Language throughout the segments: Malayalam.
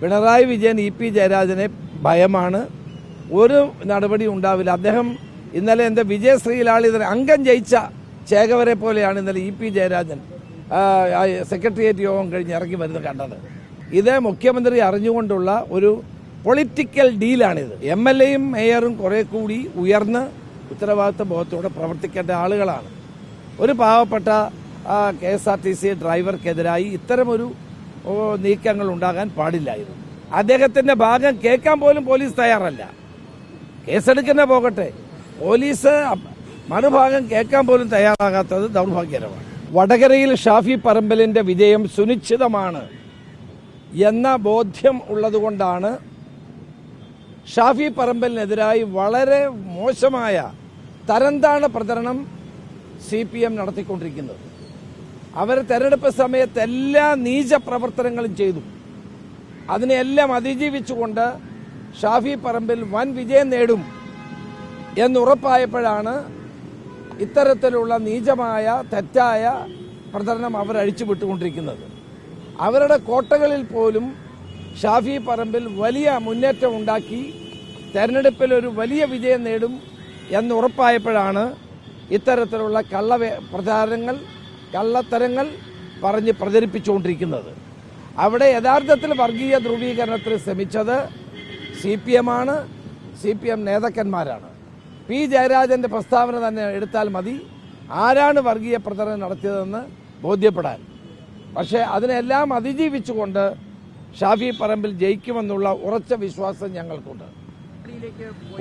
പിണറായി വിജയൻ ഇ പി ജയരാജനെ ഭയമാണ്. ഒരു നടപടി ഉണ്ടാവില്ല. അദ്ദേഹം ഇന്നലെ എന്റെ വിജയശ്രീലാളിതൻ അംഗം ജയിച്ച ചേകവരെ പോലെയാണ് ഇന്നലെ ഇ പി ജയരാജൻ സെക്രട്ടേറിയറ്റ് യോഗം കഴിഞ്ഞ് ഇറങ്ങി വരുന്നത് കണ്ടത്. ഇത് മുഖ്യമന്ത്രി അറിഞ്ഞുകൊണ്ടുള്ള ഒരു പൊളിറ്റിക്കൽ ഡീലാണിത്. എം എൽ എയും മേയറും കുറെ കൂടി ഉയർന്ന് ഉത്തരവാദിത്വ ബോധത്തോടെ പ്രവർത്തിക്കേണ്ട ആളുകളാണ്. ഒരു പാവപ്പെട്ട K S R T C ഡ്രൈവർക്കെതിരായി ഇത്തരമൊരു നീക്കങ്ങൾ ഉണ്ടാകാൻ പാടില്ലായിരുന്നു. അദ്ദേഹത്തിന്റെ ഭാഗം കേൾക്കാൻ പോലും പോലീസ് തയ്യാറല്ല. കേസെടുക്കുന്ന പോകട്ടെ. പോലീസ് മറുഭാഗം കേൾക്കാൻ പോലും തയ്യാറാകാത്തത് ദൗർഭാഗ്യകരമാണ്. വടകരയിൽ ഷാഫി പറമ്പലിന്റെ വിജയം സുനിശ്ചിതമാണ് എന്ന ബോധ്യം ഉള്ളതുകൊണ്ടാണ് ഷാഫി പറമ്പലിനെതിരായി വളരെ മോശമായ തരംതാണ പ്രചരണം സി പി എം നടത്തിക്കൊണ്ടിരിക്കുന്നത്. അവർ തെരഞ്ഞെടുപ്പ് സമയത്ത് എല്ലാ നീച പ്രവർത്തനങ്ങളും ചെയ്തു. അതിനെല്ലാം അതിജീവിച്ചുകൊണ്ട് ഷാഫി പറമ്പിൽ വൻ വിജയം നേടും എന്നുറപ്പായപ്പോഴാണ് ഇത്തരത്തിലുള്ള നീചമായ തെറ്റായ പ്രചരണം അവർ അഴിച്ചുവിട്ടുകൊണ്ടിരിക്കുന്നത് അവരുടെ കോട്ടകളിൽ പോലും ഷാഫി പറമ്പിൽ വലിയ മുന്നേറ്റം ഉണ്ടാക്കി തെരഞ്ഞെടുപ്പിൽ ഒരു വലിയ വിജയം നേടും എന്നുറപ്പായപ്പോഴാണ് ഇത്തരത്തിലുള്ള കള്ള പ്രചാരണങ്ങൾ കള്ളത്തരങ്ങൾ പറഞ്ഞ് പ്രചരിപ്പിച്ചുകൊണ്ടിരിക്കുന്നത്. അവിടെ യഥാർത്ഥത്തിൽ വർഗീയ ധ്രുവീകരണത്തിന് ശ്രമിച്ചത് സി പി എം ആണ് സി പി എം നേതാക്കന്മാരാണ്. പി ജയരാജന്റെ പ്രസ്താവന തന്നെ എടുത്താൽ മതി. ആരാണ് വർഗീയ പ്രചരണം നടത്തിയതെന്ന് ബോധ്യപ്പെടാൻ. പക്ഷേ അതിനെല്ലാം അതിജീവിച്ചുകൊണ്ട് ഷാഫി പറമ്പിൽ ജയിക്കുമെന്നുള്ള ഉറച്ച വിശ്വാസം ഞങ്ങൾക്കുണ്ട്.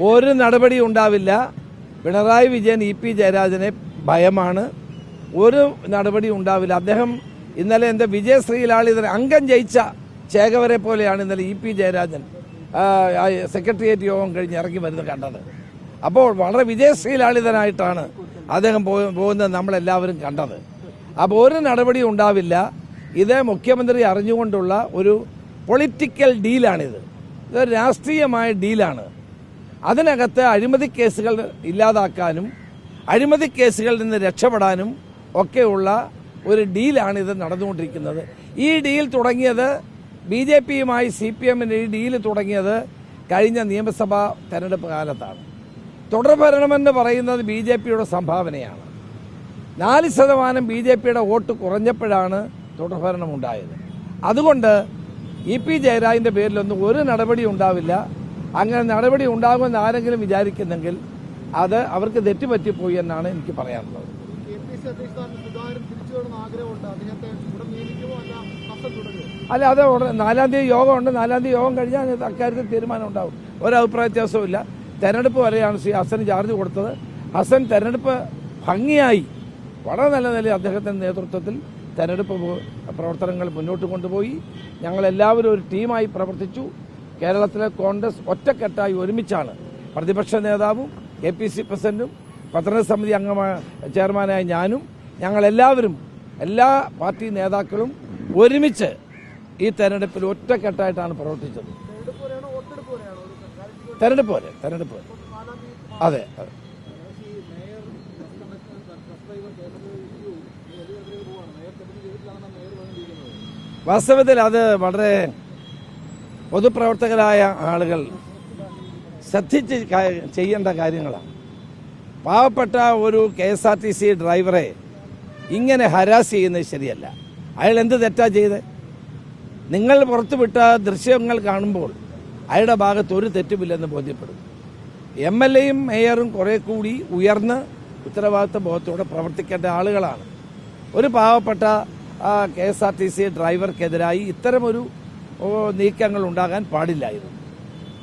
ഒരു നടപടി ഉണ്ടാവില്ല. പിണറായി വിജയൻ ഇ പി ജയരാജനെ ഭയമാണ്. ഒരു നടപടി ഉണ്ടാവില്ല. അദ്ദേഹം ഇന്നലെ എന്റെ വിജയശ്രീലാളിതൻ അംഗം ജയിച്ച ചേകവരെ പോലെയാണ് ഇന്നലെ ഇ പി ജയരാജൻ സെക്രട്ടേറിയറ്റ് യോഗം കഴിഞ്ഞ് ഇറങ്ങി വരുന്നത് കണ്ടത്. അപ്പോൾ വളരെ വിജയശ്രീലാളിതനായിട്ടാണ് അദ്ദേഹം പോകുന്നത് നമ്മളെല്ലാവരും കണ്ടത്. അപ്പോൾ ഒരു നടപടി ഉണ്ടാവില്ല. ഇത് മുഖ്യമന്ത്രി അറിഞ്ഞുകൊണ്ടുള്ള ഒരു പൊളിറ്റിക്കൽ ഡീലാണിത്. ഇതൊരു രാഷ്ട്രീയമായ ഡീലാണ്. അതിനകത്ത് അഴിമതി കേസുകൾ ഇല്ലാതാക്കാനും അഴിമതി കേസുകളിൽ നിന്ന് രക്ഷപ്പെടാനും ഒക്കെയുള്ള ഒരു ഡീലാണ് ഇത് നടന്നുകൊണ്ടിരിക്കുന്നത്. ഈ ഡീൽ തുടങ്ങിയത് ബി ജെ പിയുമായി സി പി എമ്മിന്റെ ഈ ഡീൽ തുടങ്ങിയത് കഴിഞ്ഞ നിയമസഭാ തെരഞ്ഞെടുപ്പ് കാലത്താണ്. തുടർഭരണമെന്ന് പറയുന്നത് ബി ജെ പിയുടെ സംഭാവനയാണ്. നാല് ശതമാനം ബി ജെ പിയുടെ വോട്ട് കുറഞ്ഞപ്പോഴാണ് തുടർഭരണം ഉണ്ടായത് അതുകൊണ്ട് ഇ പി ജയരാജിന്റെ പേരിലൊന്നും ഒരു നടപടി ഉണ്ടാവില്ല. അങ്ങനെ നടപടി ഉണ്ടാകുമെന്ന് ആരെങ്കിലും വിചാരിക്കുന്നെങ്കിൽ അത് അവർക്ക് തെറ്റുപറ്റിപ്പോയി എന്നാണ് എനിക്ക് പറയാനുള്ളത്. അദ്ദേഹത്തെ അല്ല തുടരുമോ? അല്ല അത് ഉടനെ നാലാം തീയതി യോഗമുണ്ട്. നാലാം തീയതി യോഗം കഴിഞ്ഞാൽ അക്കാര്യത്തിൽ തീരുമാനം ഉണ്ടാവും. ഒരഭിപ്രായ വ്യത്യാസവും ഇല്ല. തെരഞ്ഞെടുപ്പ് വരെയാണ് ശ്രീ ഹസൻ ചാർജ് കൊടുത്തത്. ഹസൻ തെരഞ്ഞെടുപ്പ് ഭംഗിയായി. വളരെ നല്ല നിലയിൽ അദ്ദേഹത്തിന്റെ നേതൃത്വത്തിൽ തെരഞ്ഞെടുപ്പ് പ്രവർത്തനങ്ങൾ മുന്നോട്ട് കൊണ്ടുപോയി. ഞങ്ങളെല്ലാവരും ഒരു ടീമായി പ്രവർത്തിച്ചു. കേരളത്തിലെ കോൺഗ്രസ് ഒറ്റക്കെട്ടായി ഒരുമിച്ചാണ്. പ്രതിപക്ഷ നേതാവും കെ പി സി പ്രസിഡന്റും പത്രസമിതി അംഗമായ ചെയർമാനായ ഞാനും ഞങ്ങളെല്ലാവരും എല്ലാ പാർട്ടി നേതാക്കളും ഒരുമിച്ച് ഈ തെരഞ്ഞെടുപ്പിൽ ഒറ്റക്കെട്ടായിട്ടാണ് പ്രവർത്തിച്ചത്. തെരഞ്ഞെടുപ്പ് പോലെ തെരഞ്ഞെടുപ്പ് വരെ അതെ അതെ. വാസ്തവത്തിൽ അത് വളരെ പൊതുപ്രവർത്തകരായ ആളുകൾ ശ്രദ്ധിച്ച് ചെയ്യേണ്ട കാര്യങ്ങളാണ്. പാവപ്പെട്ട ഒരു K S R T C ഡ്രൈവറെ ഇങ്ങനെ ഹരാസ് ചെയ്യുന്നത് ശരിയല്ല. അയാൾ എന്ത് തെറ്റാ ചെയ്ത്? നിങ്ങൾ പുറത്തുവിട്ട ദൃശ്യങ്ങൾ കാണുമ്പോൾ അയാളുടെ ഭാഗത്ത് ഒരു തെറ്റുമില്ലെന്ന് ബോധ്യപ്പെടും. എം എൽ എയും മേയറും കുറെ കൂടി ഉയർന്ന് ഉത്തരവാദിത്വ ബോധത്തോടെ പ്രവർത്തിക്കേണ്ട ആളുകളാണ്. ഒരു പാവപ്പെട്ട K S R T C ഡ്രൈവർക്കെതിരായി ഇത്തരമൊരു നീക്കങ്ങൾ ഉണ്ടാകാൻ പാടില്ലായിരുന്നു.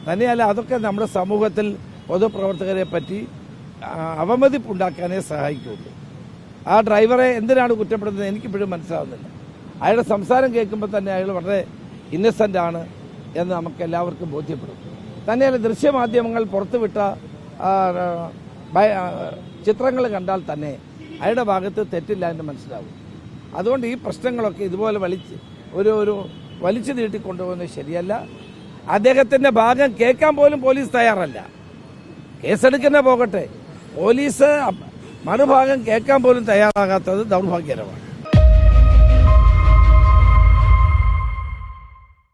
തന്നെയല്ല അതൊക്കെ നമ്മുടെ സമൂഹത്തിൽ പൊതുപ്രവർത്തകരെ പറ്റി ആ, അവമതിപ്പുണ്ടാക്കാനേ സഹായിക്കുള്ളൂ. ആ ഡ്രൈവറെ എന്തിനാണ് കുറ്റപ്പെടുന്നത് എനിക്കിപ്പോഴും മനസ്സിലാവുന്നില്ല. അയാളുടെ സംസാരം കേൾക്കുമ്പോൾ തന്നെ അയാൾ വളരെ ഇന്നസെന്റ് ആണ് എന്ന് നമുക്ക് എല്ലാവർക്കും ബോധ്യപ്പെടും. തന്നെയല്ല ദൃശ്യമാധ്യമങ്ങൾ പുറത്തുവിട്ട ചിത്രങ്ങൾ കണ്ടാൽ തന്നെ അയാളുടെ ഭാഗത്ത് തെറ്റില്ല എന്ന് മനസ്സിലാവും. അതുകൊണ്ട് ഈ പ്രശ്നങ്ങളൊക്കെ ഇതുപോലെ വലിച്ച് ഒരു ഒരു വലിച്ചു നീട്ടിക്കൊണ്ടുപോകുന്നത് ശരിയല്ല. അദ്ദേഹത്തിന്റെ ഭാഗം കേൾക്കാൻ പോലും പോലീസ് തയ്യാറല്ല. കേസെടുക്കുന്ന പോകട്ടെ. പോലീസ് മറുഭാഗം കേൾക്കാൻ പോലും തയ്യാറാകാത്തത് ദൗർഭാഗ്യകരമാണ്.